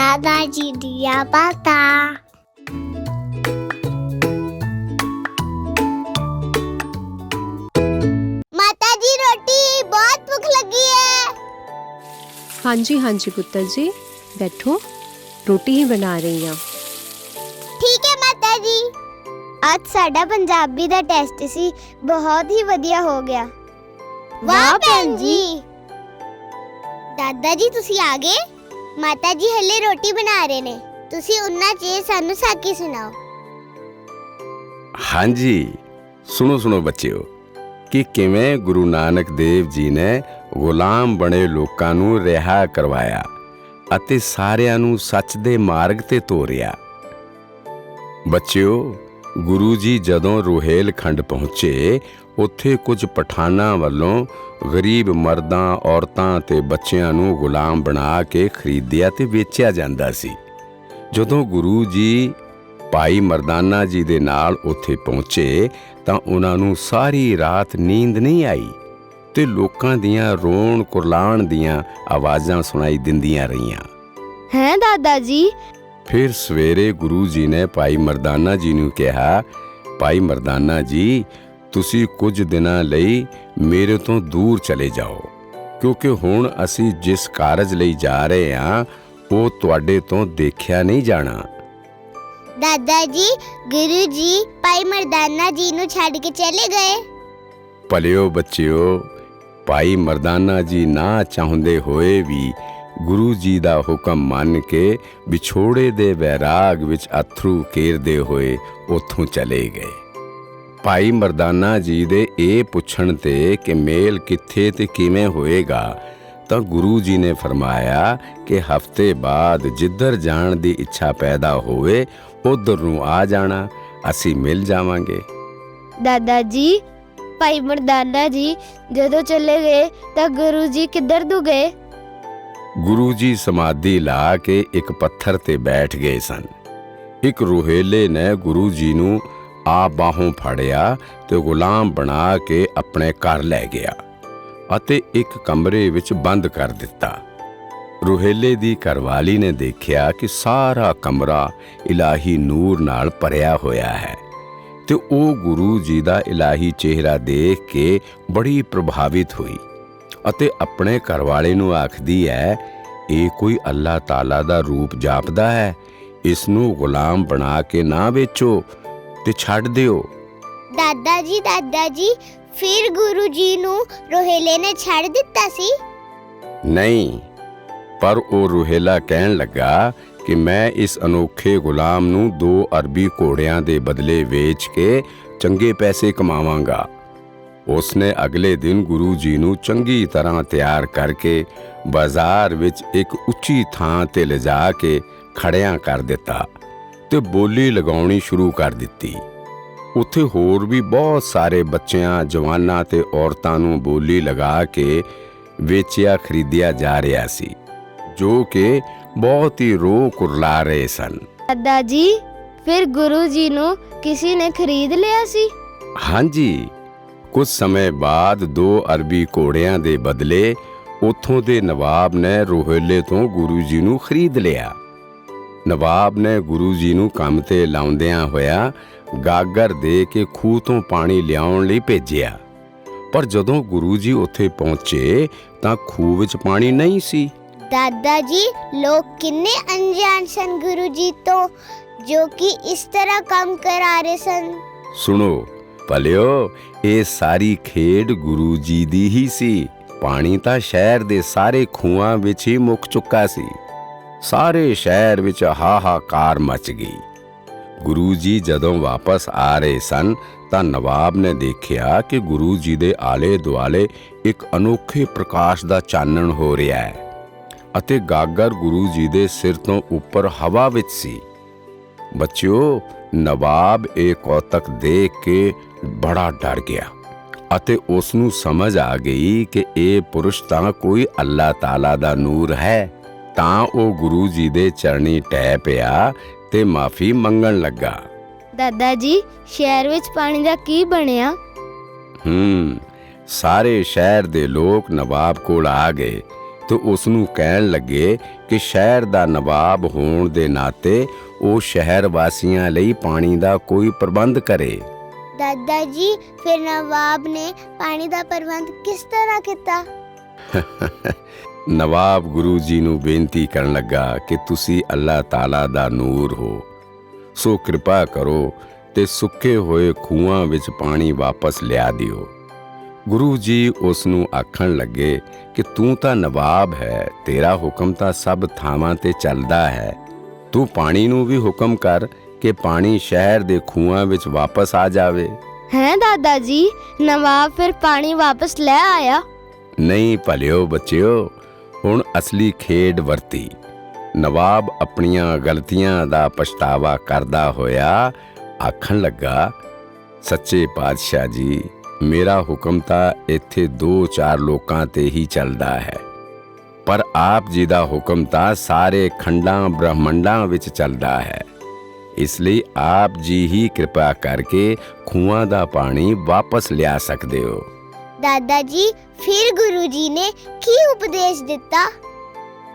ਦਾਦਾ ਜੀ ਦੀਆਂ ਬਾਤਾਂ ਮਾਤਾ ਜੀ ਰੋਟੀ ਬਹੁਤ ਭੁੱਖ ਲੱਗੀ ਹੈ ਹਾਂਜੀ ਹਾਂਜੀ ਪੁੱਤਰ ਜੀ ਬੈਠੋ ਰੋਟੀ ਹੀ ਬਣਾ ਰਹੀ ਹਾਂ ਠੀਕ ਹੈ ਮਾਤਾ ਜੀ ਅੱਜ ਸਾਡਾ ਪੰਜਾਬੀ ਦਾ ਟੈਸਟ ਸੀ ਬਹੁਤ ਹੀ ਵਧੀਆ ਹੋ ਗਿਆ ਵਾਹ ਭੈਣ ਜੀ ਦਾਦਾ ਜੀ ਤੁਸੀਂ ਆ ਗਏ ਮਾਤਾ ਜੀ ਹਲੇ ਰੋਟੀ ਬਣਾ ਰਹੇ ਨੇ। ਤੁਸੀਂ ਉਹਨਾਂ ਚ ਸਾਨੂੰ ਸਾਕੀ ਸੁਣਾਓ। ਹਾਂਜੀ, ਸੁਣੋ ਸੁਣੋ ਬੱਚਿਓ, ਕਿ ਕਿਵੇਂ ਗੁਰੂ ਨਾਨਕ ਦੇਵ ਜੀ ਨੇ ਗੁਲਾਮ ਬਣੇ ਲੋਕਾਂ ਨੂੰ ਰਿਹਾ ਕਰਵਾਇਆ ਅਤੇ ਸਾਰਿਆਂ ਨੂੰ ਸੱਚ ਦੇ ਮਾਰਗ ਤੇ ਤੋਰਿਆ। ਬੱਚਿਓ ਗੁਰੂ ਜੀ ਜਦੋਂ ਰੋਹੇਲਖੰਡ ਪਹੁੰਚੇ, ਉੱਥੇ ਕੁਝ ਪਠਾਨਾਂ ਵੱਲੋਂ ਗਰੀਬ ਮਰਦਾਂ, ਔਰਤਾਂ ਤੇ ਬੱਚਿਆਂ ਨੂੰ ਗੁਲਾਮ ਬਣਾ ਕੇ ਖਰੀਦਿਆ ਤੇ ਵੇਚਿਆ ਜਾਂਦਾ ਸੀ। ਜਦੋਂ ਗੁਰੂ ਜੀ ਭਾਈ ਮਰਦਾਨਾ ਜੀ ਦੇ ਨਾਲ ਉੱਥੇ ਪਹੁੰਚੇ, ਤਾਂ ਉਹਨਾਂ ਨੂੰ ਸਾਰੀ ਰਾਤ ਨੀਂਦ ਨਹੀਂ ਆਈ ਤੇ ਲੋਕਾਂ ਦੀਆਂ ਰੋਣ ਕੁਰਲਾਣ ਦੀਆਂ ਆਵਾਜ਼ਾਂ ਸੁਣਾਈ ਦਿੰਦੀਆਂ ਰਹੀਆਂ। ਹੈ ਦਾਦਾ ਜੀ ਫਿਰ ਸਵੇਰੇ ਗੁਰੂ ਜੀ ਨੇ ਭਾਈ ਮਰਦਾਨਾ ਜੀ ਨੂੰ ਕਿਹਾ ਭਾਈ ਮਰਦਾਨਾ ਜੀ ਤੁਸੀਂ ਕੁਝ ਦਿਨਾਂ ਲਈ ਮੇਰੇ ਤੋਂ ਦੂਰ ਚਲੇ ਜਾਓ ਕਿਉਂਕਿ ਹੁਣ ਅਸੀਂ ਜਿਸ ਕਾਰਜ ਲਈ ਜਾ ਰਹੇ ਹਾਂ ਉਹ ਤੁਹਾਡੇ ਤੋਂ ਦੇਖਿਆ ਨਹੀਂ ਜਾਣਾ। ਦਾਦਾ ਜੀ ਗੁਰੂ ਜੀ ਭਾਈ ਮਰਦਾਨਾ ਜੀ ਨੂੰ ਛੱਡ ਕੇ ਚਲੇ ਗਏ। ਭਲਿਓ ਬੱਚਿਓ ਭਾਈ ਮਰਦਾਨਾ ਜੀ ਨਾ ਚਾਹੁੰਦੇ ਹੋਏ ਵੀ ਗੁਰੂ ਜੀ ਦਾ ਹੁਕਮ ਮੰਨ ਕੇ ਵਿਛੋੜੇ ਦੇ ਵੈਰਾਗ ਵਿੱਚ ਅਥਰੂ ਕੇਰਦੇ ਹੋਏ ਉੱਥੋਂ ਚਲੇ ਗਏ। ਭਾਈ ਮਰਦਾਨਾ ਜੀ ਦੇ ਇਹ ਪੁੱਛਣ ਤੇ ਕਿ ਮੇਲ ਕਿੱਥੇ ਤੇ ਕਿਵੇਂ ਹੋਏਗਾ, ਤਾਂ ਗੁਰੂ ਜੀ ਨੇ ਫਰਮਾਇਆ ਕਿ ਹਫ਼ਤੇ ਬਾਅਦ ਜਿੱਧਰ ਜਾਣ ਦੀ ਇੱਛਾ ਪੈਦਾ ਹੋਵੇ, ਉਧਰ ਨੂੰ ਆ ਜਾਣਾ, ਅਸੀਂ ਮਿਲ ਜਾਵਾਂਗੇ। ਦਾਦਾ ਜੀ, ਭਾਈ ਮਰਦਾਨਾ ਜੀ ਜਦੋਂ ਚਲੇ ਗਏ ਤਾਂ ਗੁਰੂ ਜੀ ਕਿੱਧਰ ਨੂੰ ਗਏ? ਗੁਰੂ ਜੀ ਸਮਾਧੀ ਲਾ ਕੇ ਇੱਕ ਪੱਥਰ ਤੇ ਬੈਠ ਗਏ ਸਨ। ਇੱਕ ਰੋਹੇਲੇ ਨੇ ਗੁਰੂ ਜੀ ਨੂੰ ਆ ਬਾਹੋਂ ਫੜਿਆ ਤੇ ਗੁਲਾਮ ਬਣਾ ਕੇ ਆਪਣੇ ਘਰ ਲੈ ਗਿਆ ਅਤੇ ਇੱਕ ਕਮਰੇ ਵਿੱਚ ਬੰਦ ਕਰ ਦਿੱਤਾ। ਰੋਹੇਲੇ ਦੀ ਘਰਵਾਲੀ ਨੇ ਦੇਖਿਆ ਕਿ ਸਾਰਾ ਕਮਰਾ ਇਲਾਹੀ ਨੂਰ ਨਾਲ ਭਰਿਆ ਹੋਇਆ ਹੈ ਤੇ ਉਹ ਗੁਰੂ ਜੀ ਦਾ ਇਲਾਹੀ ਚਿਹਰਾ ਦੇਖ ਕੇ ਬੜੀ ਪ੍ਰਭਾਵਿਤ ਹੋਈ। ਅਤੇ ਆਪਣੇ ਘਰਵਾਲੇ ਨੂੰ ਆਖਦੀ ਹੈ ਇਹ ਕੋਈ ਅੱਲਾਹ ਤਾਲਾ ਦਾ ਰੂਪ ਜਾਪਦਾ ਹੈ ਇਸ ਨੂੰ ਗੁਲਾਮ ਬਣਾ ਕੇ ਨਾ ਵੇਚੋ ਤੇ ਛੱਡ ਦਿਓ। ਦਾਦਾ ਜੀ ਦਾਦਾ ਜੀ ਫਿਰ ਗੁਰੂ ਜੀ ਨੂੰ ਰੋਹੇਲੇ ਨੇ ਛੱਡ ਦਿੱਤਾ ਸੀ? ਨਹੀਂ ਪਰ ਉਹ ਰੁਹੇਲਾ ਕਹਿਣ ਲੱਗਾ ਕਿ ਮੈਂ ਇਸ ਅਨੋਖੇ ਗੁਲਾਮ ਨੂੰ ਦੋ ਅਰਬੀ ਘੋੜਿਆਂ ਦੇ ਬਦਲੇ ਵੇਚ ਕੇ ਚੰਗੇ ਪੈਸੇ ਕਮਾਵਾਂਗਾ। ਉਸਨੇ ਅਗਲੇ ਦਿਨ ਗੁਰੂ ਜੀ ਨੂੰ ਚੰਗੀ ਤਰ੍ਹਾਂ ਤਿਆਰ ਕਰਕੇ ਬਾਜ਼ਾਰ ਵਿੱਚ ਇੱਕ ਉੱਚੀ ਥਾਂ ਤੇ ਲਿਜਾ ਕੇ ਖੜਿਆਂ ਕਰ ਦਿੱਤਾ ਤੇ ਬੋਲੀ ਲਗਾਉਣੀ ਸ਼ੁਰੂ ਕਰ ਦਿੱਤੀ। ਉੱਥੇ ਹੋਰ ਵੀ ਬਹੁਤ ਸਾਰੇ ਬੱਚਿਆਂ ਜਵਾਨਾਂ ਤੇ ਔਰਤਾਂ ਨੂੰ ਬੋਲੀ ਲਗਾ ਕੇ ਵੇਚਿਆ ਖਰੀਦਿਆ ਜਾ ਰਿਹਾ ਸੀ ਜੋ ਕਿ ਬਹੁਤ ਹੀ ਰੋ ਕੁਰਲਾ ਰਹੇ ਸਨ। ਦਾਦਾ ਜੀ ਫਿਰ ਗੁਰੂ ਜੀ ਨੂੰ ਕਿਸੇ ਨੇ ਖਰੀਦ ਲਿਆ ਸੀ? ਹਾਂਜੀ। ਕੁਝ ਸਮੇਂ ਬਾਅਦ ਦੋ ਅਰਬੀ ਘੋੜਿਆਂ ਦੇ ਬਦਲੇ ਉਥੋਂ ਦੇ ਨਵਾਬ ਨੇ ਰੋਹੇਲੇ ਤੋਂ ਗੁਰੂ ਜੀ ਨੂੰ ਖਰੀਦ ਲਿਆ। ਨਵਾਬ ਨੇ ਗੁਰੂ ਜੀ ਨੂੰ ਕੰਮ ਤੇ ਲਾਉਂਦਿਆਂ ਹੋਇਆ ਗਾਗਰ ਦੇ ਕੇ ਖੂਹ ਤੋਂ ਪਾਣੀ ਲਿਆਉਣ ਲਈ ਭੇਜਿਆ। ਪਰ ਜਦੋਂ ਗੁਰੂ ਜੀ ਉੱਥੇ ਪਹੁੰਚੇ ਤਾਂ ਖੂਹ ਵਿੱਚ ਪਾਣੀ ਨਹੀਂ ਸੀ। ਦਾਦਾ ਜੀ ਲੋਕ ਕਿੰਨੇ ਅਣਜਾਣ ਸਨ ਗੁਰੂ ਜੀ ਤੋਂ ਜੋ ਕਿ ਇਸ ਤਰ੍ਹਾਂ ਕੰਮ ਕਰਾ ਰਹੇ ਸਨ। ਸੁਣੋ ਭਲਿਓ ਇਹ ਸਾਰੀ ਖੇਡ ਗੁਰੂ ਜੀ ਦੀ ਹੀ ਸੀ। ਪਾਣੀ ਤਾਂ ਸ਼ਹਿਰ ਦੇ ਸਾਰੇ ਖੂਹਾਂ ਵਿੱਚ ਹੀ ਮੁੱਕ ਚੁੱਕਾ ਸੀ। ਸਾਰੇ ਸ਼ਹਿਰ ਵਿੱਚ ਹਾਹਾਕਾਰ ਮਚ ਗਈ। ਗੁਰੂ ਜੀ ਜਦੋਂ ਵਾਪਸ ਆ ਰਹੇ ਸਨ, ਤਾਂ ਨਵਾਬ ਨੇ ਦੇਖਿਆ ਕਿ ਗੁਰੂ ਜੀ ਦੇ ਆਲੇ ਦੁਆਲੇ ਇੱਕ ਅਨੋਖੇ ਪ੍ਰਕਾਸ਼ ਦਾ ਚਾਨਣ ਹੋ ਰਿਹਾ ਹੈ ਅਤੇ ਗਾਗਰ ਗੁਰੂ ਜੀ ਦੇ ਸਿਰ ਤੋਂ ਉੱਪਰ ਹਵਾ ਵਿੱਚ ਸੀ। ਬੱਚਿਓ, ਨਵਾਬ ਇਹ ਕੌਤਕ ਦੇਖ ਕੇ ਬੜਾ ਡਰ ਗਿਆ ਅਤੇ ਉਸ ਨੂੰ ਸਮਝ ਆ ਗਈ ਕਿ ਇਹ ਪੁਰਸ਼ ਤਾਂ ਕੋਈ ਅੱਲਾਹ ਤਾਲਾ ਦਾ ਨੂਰ ਹੈ। ਤਾਂ ਉਹ ਗੁਰੂ ਜੀ ਦੇ ਚਰਨੀ ਟਹਿ ਪਿਆ ਤੇ ਮਾਫੀ ਮੰਗਣ ਲੱਗਾ। ਦਾਦਾ ਜੀ ਸ਼ਹਿਰ ਵਿੱਚ ਪਾਣੀ ਦਾ ਕੀ ਬਣਿਆ? ਹੂੰ ਸਾਰੇ ਸ਼ਹਿਰ ਦੇ ਲੋਕ ਨਵਾਬ ਕੋਲ ਆ ਗਏ ਤੇ ਉਸ ਨੂੰ ਕਹਿਣ ਲੱਗੇ ਕਿ ਸ਼ਹਿਰ ਦਾ ਨਵਾਬ ਹੋਣ ਦੇ ਨਾਤੇ ਉਹ ਸ਼ਹਿਰ ਵਾਸੀਆਂ ਲਈ ਪਾਣੀ ਦਾ ਕੋਈ ਪ੍ਰਬੰਧ ਕਰੇ। ਦਾਦਾ ਜੀ, ਫਿਰ ਨਵਾਬ ਨੇ ਪਾਣੀ ਦਾ ਪ੍ਰਬੰਧ ਕਿਸ ਤਰ੍ਹਾਂ ਕੀਤਾ? ਨਵਾਬ ਗੁਰੂ ਜੀ ਨੂੰ ਬੇਨਤੀ ਕਰਨ ਲੱਗਾ ਕਿ ਤੁਸੀਂ ਅੱਲਾਹ ਤਾਲਾ ਦਾ ਨੂਰ ਹੋ। ਸੋ ਕਿਰਪਾ ਕਰੋ ਤੇ ਸੁੱਕੇ ਹੋਏ ਖੂਹਾਂ ਵਿੱਚ ਪਾਣੀ ਵਾਪਸ ਲਿਆ ਦਿਓ। ਗੁਰੂ ਜੀ ਉਸ ਨੂੰ ਆਖਣ ਲੱਗੇ ਕਿ ਤੂੰ ਤਾਂ ਨਵਾਬ ਹੈ, ਤੇਰਾ ਹੁਕਮ ਤਾਂ ਸਭ ਥਾਵਾਂ ਤੇ ਚੱਲਦਾ ਹੈ। ਤੂੰ ਪਾਣੀ ਨੂੰ ਵੀ ਹੁਕਮ ਕਰ ਕਿ ਪਾਣੀ ਸ਼ਹਿਰ ਦੇ ਖੂਹਾਂ ਵਿੱਚ ਵਾਪਸ ਆ ਜਾਵੇ। ਹੈ ਦਾਦਾ ਜੀ ਨਵਾਬ ਫਿਰ ਪਾਣੀ ਵਾਪਸ ਲੈ ਆਇਆ। ਨਹੀਂ ਭਲਿਓ ਬੱਚਿਓ ਹੁਣ ਅਸਲੀ ਖੇਡ ਵਰਤੀ। ਨਵਾਬ ਆਪਣੀਆਂ ਗਲਤੀਆਂ ਦਾ ਪਛਤਾਵਾ ਕਰਦਾ ਹੋਇਆ ਆਖਣ ਲੱਗਾ ਸੱਚੇ ਪਾਤਸ਼ਾਹ ਜੀ ਮੇਰਾ ਹੁਕਮ ਤਾਂ ਇੱਥੇ ਦੋ ਚਾਰ ਲੋਕਾਂ ਤੇ ਹੀ ਚੱਲਦਾ ਹੈ। ਪਰ ਆਪ ਜੀ ਦਾ ਹੁਕਮ ਤਾਂ ਸਾਰੇ ਖੰਡਾਂ ਬ੍ਰਹਮੰਡਾਂ ਵਿੱਚ ਚੱਲਦਾ ਹੈ। ਇਸ ਲਈ ਆਪ ਜੀ ਹੀ ਕਿਰਪਾ ਕਰਕੇ ਖੂਹਾਂ ਦਾ ਪਾਣੀ ਵਾਪਸ ਲਿਆ ਸਕਦੇ ਹੋ। ਦਾਦਾ ਜੀ ਫਿਰ ਗੁਰੂ ਜੀ ਨੇ ਕੀ ਉਪਦੇਸ਼ ਦਿੱਤਾ?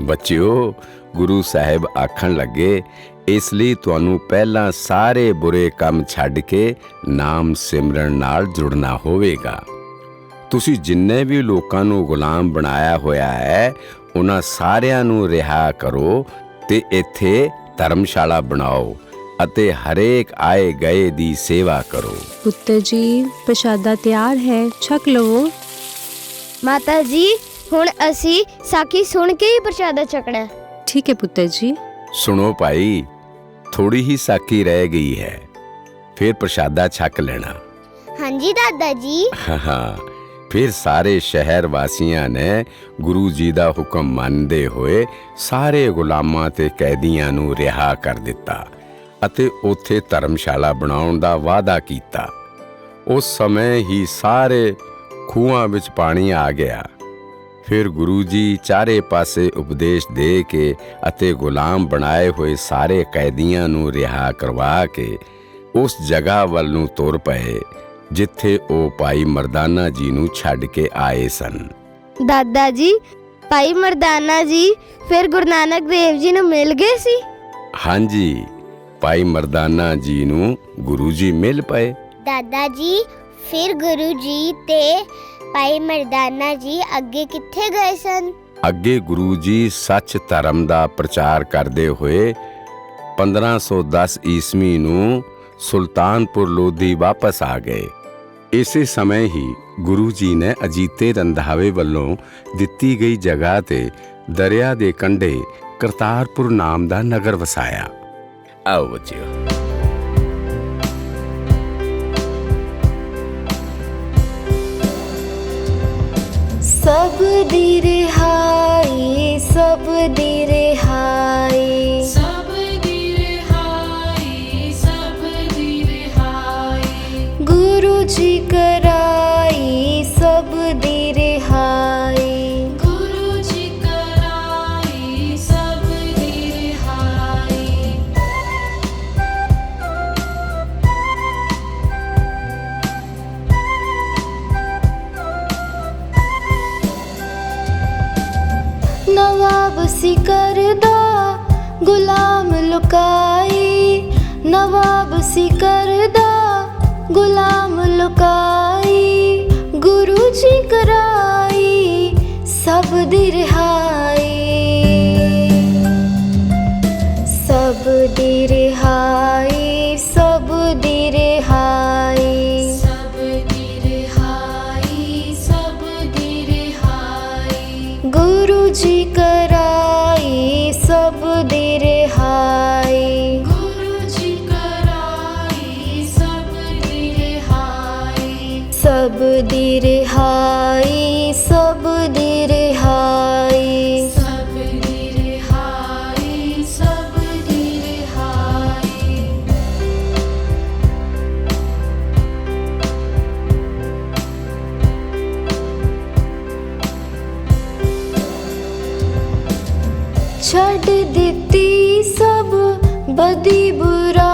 ਬੱਚਿਓ ਗੁਰੂ ਸਾਹਿਬ ਆਖਣ ਲੱਗੇ ਇਸ ਲਈ ਤੁਹਾਨੂੰ ਪਹਿਲਾਂ ਸਾਰੇ ਬੁਰੇ ਕੰਮ ਛੱਡ ਕੇ ਨਾਮ ਸਿਮਰਨ ਨਾਲ ਜੁੜਨਾ ਹੋਵੇਗਾ। ਤੁਸੀਂ ਜਿੰਨੇ ਵੀ ਲੋਕਾਂ ਨੂੰ ਗੁਲਾਮ ਬਣਾਇਆ ਹੋਇਆ ਹੈ ਉਹਨਾਂ ਸਾਰਿਆਂ ਨੂੰ ਰਿਹਾ ਕਰੋ ਤੇ ਇੱਥੇ ਧਰਮਸ਼ਾਲਾ ਬਣਾਓ। ਅਤੇ ਹਰੇਕ ਆਏ ਗਏ ਦੀ ਸੇਵਾ ਕਰੋ। ਪੁੱਤਰ ਜੀ ਪ੍ਰਸ਼ਾਦਾ ਤਿਆਰ ਹੈ ਛਕ ਲਵੋ। ਮਾਤਾ ਜੀ ਹੁਣ ਅਸੀਂ ਸਾਖੀ ਸੁਣ ਕੇ ਹੀ ਪ੍ਰਸ਼ਾਦਾ ਛਕਣਾ ਠੀਕ ਹੈ ਪੁੱਤਰ ਜੀ। ਸੁਣੋ ਭਾਈ ਥੋੜੀ ਹੀ ਸਾਕੀ ਰਹਿ ਗਈ ਹੈ ਫਿਰ ਪ੍ਰਸ਼ਾਦਾ ਛਕ ਲੈਣਾ। ਹਾਂਜੀ ਦਾਦਾ ਜੀ। ਹਾਂ ਫਿਰ ਸਾਰੇ ਸ਼ਹਿਰ ਵਾਸੀਆਂ ਨੇ ਗੁਰੂ ਜੀ ਦਾ ਹੁਕਮ ਮੰਨਦੇ ਹੋਏ ਸਾਰੇ ਗੁਲਾਮਾਂ ਤੇ ਕੈਦੀਆਂ ਨੂੰ ਰਿਹਾ ਕਰ ਦਿੱਤਾ। ਅਤੇ ਉੱਥੇ ਧਰਮਸ਼ਾਲਾ ਬਣਾਉਣ ਦਾ ਵਾਅਦਾ ਕੀਤਾ। ਉਸ ਸਮੇਂ ਹੀ ਸਾਰੇ ਖੂਹਾਂ ਵਿੱਚ ਪਾਣੀ ਆ ਗਿਆ। ਫਿਰ ਗੁਰੂ ਜੀ ਚਾਰੇ ਪਾਸੇ ਉਪਦੇਸ਼ ਦੇ ਕੇ ਅਤੇ ਗੁਲਾਮ ਬਣਾਏ ਹੋਏ ਸਾਰੇ ਕੈਦੀਆਂ ਨੂੰ ਰਿਹਾ ਕਰਵਾ ਕੇ ਉਸ ਜਗ੍ਹਾ ਵੱਲ ਨੂੰ ਤੁਰ ਪਏ ਜਿੱਥੇ ਉਹ ਭਾਈ ਮਰਦਾਨਾ ਜੀ ਨੂੰ ਛੱਡ ਕੇ ਆਏ ਸਨ। ਦਾਦਾ ਜੀ ਭਾਈ ਮਰਦਾਨਾ ਜੀ ਫਿਰ ਗੁਰੂ ਨਾਨਕ ਦੇਵ ਜੀ ਨੂੰ ਮਿਲ ਗਏ ਸੀ? ਹਾਂਜੀ। ਭਾਈ ਮਰਦਾਨਾ ਜੀ ਨੂੰ ਗੁਰੂ ਜੀ ਮਿਲ ਪਏ। ਦਾਦਾ ਜੀ ਫਿਰ ਗੁਰੂ ਜੀ ਤੇ ਭਾਈ ਮਰਦਾਨਾ ਜੀ ਅੱਗੇ ਕਿੱਥੇ ਗਏ ਸਨ? ਅੱਗੇ ਗੁਰੂ ਜੀ ਸੱਚ ਧਰਮ ਦਾ ਪ੍ਰਚਾਰ ਕਰਦੇ ਹੋਏ 1510 ਈਸਵੀ ਨੂੰ ਸੁਲਤਾਨਪੁਰ ਲੋਧੀ ਵਾਪਸ ਆ ਗਏ। ਇਸੇ ਸਮੇਂ ਹੀ ਗੁਰੂ ਜੀ ਨੇ ਅਜੀਤੇ ਰੰਧਾਵੇ ਵੱਲੋਂ ਦਿੱਤੀ ਗਈ ਜਗ੍ਹਾ ਤੇ ਦਰਿਆ ਦੇ ਕੰਢੇ ਕਰਤਾਰਪੁਰ ਨਾਮ ਦਾ ਨਗਰ ਵਸਾਇਆ। ਆਓ ਬੱਚਿਓ ਸਭ ਦੀ ਰਿਹਾਈ ਸਭ ਦੀ ਰਿਹਾਈ ਸੀ ਕਰਦਾ ਗੁਲਾਮ ਲੁਕਾਈ। ਨਵਾਬ ਸੀ ਕਰਦਾ ਗੁਲਾਮ ਲੁਕਾਈ। ਗੁਰੂ ਜੀ ਕਰਾਈ ਸਭ ਦੀ ਰਿਹਾਈ। ਸਭ ਦੀ ਰਿਹਾਈ ਸਭ ਦੀ ਰਿਹਾਈ। ਸਭ ਦੀ ਰਿਹਾਈ ਸਭ ਦੀ ਰਿਹਾਈ। ਗੁਰੂ ਜੀ ਕਰਾਈ। दिती सब बदी बुरा।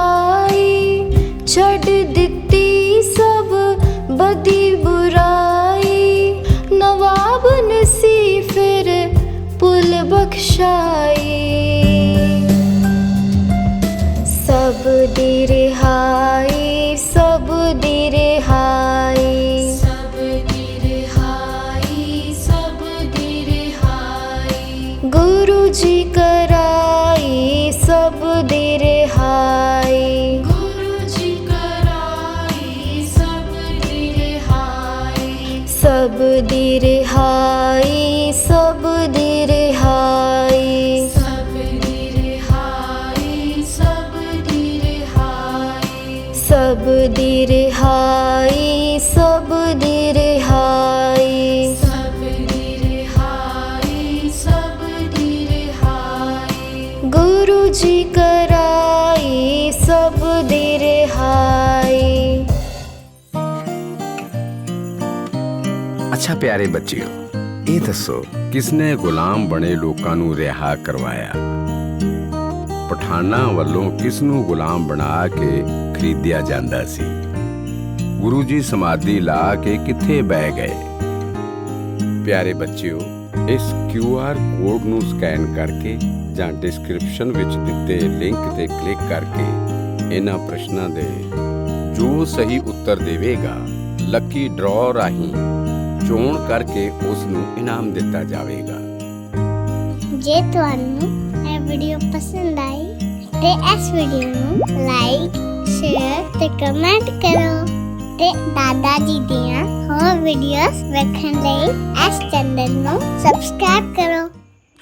রে হা ਪਿਆਰੇ ਬੱਚਿਓ, ਇਹ ਦੱਸੋ, ਕਿਸਨੇ ਗੁਲਾਮ ਬਣੇ ਲੋਕਾਂ ਨੂੰ ਰਿਹਾ ਕਰਵਾਇਆ? ਪਠਾਨਾਂ ਵੱਲੋਂ ਕਿਸ ਨੂੰ ਗੁਲਾਮ ਬਣਾ ਕੇ ਖਰੀਦਿਆ ਜਾਂਦਾ ਸੀ? ਗੁਰੂ ਜੀ ਸਮਾਧੀ ਲਾ ਕੇ ਕਿੱਥੇ ਬਹਿ ਗਏ? ਪਿਆਰੇ ਬੱਚਿਓ, ਇਸ QR ਕੋਡ ਨੂੰ ਸਕੈਨ ਕਰਕੇ ਜਾਂ ਡਿਸਕ੍ਰਿਪਸ਼ਨ ਵਿੱਚ ਦਿੱਤੇ ਲਿੰਕ ਤੇ ਕਲਿੱਕ ਕਰਕੇ ਇਹਨਾਂ ਪ੍ਰਸ਼ਨਾਂ ਦੇ ਜੋ ਸਹੀ ਉੱਤਰ ਦੇਵੇਗਾ, ਲੱਕੀ ਡਰਾਅ ਰਾਹੀਂ ਚੋਣ ਕਰਕੇ ਉਸ ਨੂੰ ਇਨਾਮ ਦਿੱਤਾ ਜਾਵੇਗਾ। ਜੇ ਤੁਹਾਨੂੰ ਇਹ ਵੀਡੀਓ ਪਸੰਦ ਆਈ ਤੇ ਇਸ ਵੀਡੀਓ ਨੂੰ ਲਾਈਕ, ਸ਼ੇਅਰ ਤੇ ਕਮੈਂਟ ਕਰੋ ਤੇ ਦਾਦਾ ਜੀ ਦੀਆਂ ਹੋਰ ਵੀਡੀਓਜ਼ ਵੇਖਣ ਲਈ ਇਸ ਚੈਨਲ ਨੂੰ ਸਬਸਕ੍ਰਾਈਬ ਕਰੋ।